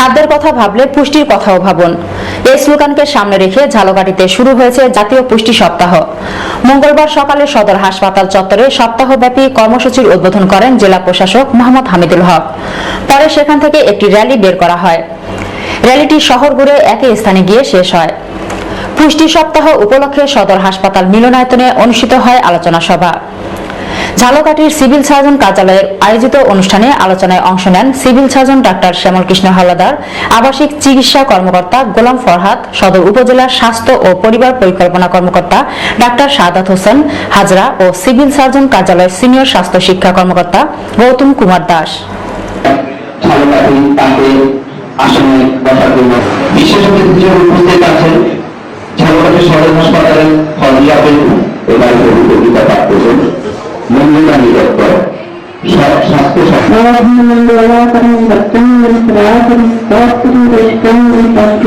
খাদ্যের কথা ভাবলে পুষ্টির কথাও ভাবুন। এই স্লোগানকে সামনে রেখে ঝালকাঠিতে শুরু হয়েছে জাতীয় পুষ্টি সপ্তাহ। মঙ্গলবার সকালে সদর হাসপাতাল চত্বরে সপ্তাহব্যাপী কর্মসূচির উদ্বোধন করেন জেলা প্রশাসক মোহাম্মদ হামিদুল হক। পরে সেখান থেকে একটি র্যালি বের করা হয়। র্যালিটি শহর ঘুরে একই স্থানে গিয়ে শেষ হয়। পুষ্টি সপ্তাহ উপলক্ষে সদর হাসপাতাল মিলনায়তনে অনুষ্ঠিত হয় আলোচনা সভা। ঝালকাঠির সিভিল সার্জন কার্যালয়ের আয়োজিত অনুষ্ঠানে আলোচনায় অংশ নেন civil surgeon doctor Shyamal Krishna আবাসিক চিকিৎসা কর্মকর্তা গোলাম ফরহাদ, সদর উপজেলার স্বাস্থ্য ও পরিবার পরিকল্পনা কর্মকর্তা ডাক্তার সাদাত হোসেন, হাজরা ও সিভিল সার্জন কার্যালয়ের সিনিয়র স্বাস্থ্য শিক্ষা কর্মকর্তা গৌতম কুমার দাস। উপস্থিত আছেন ঝালকাঠি সদর ശാസ്ത്രീ ശാസ്ത്രീ ശാസ്ത്രീ ശാസ്ത്രീ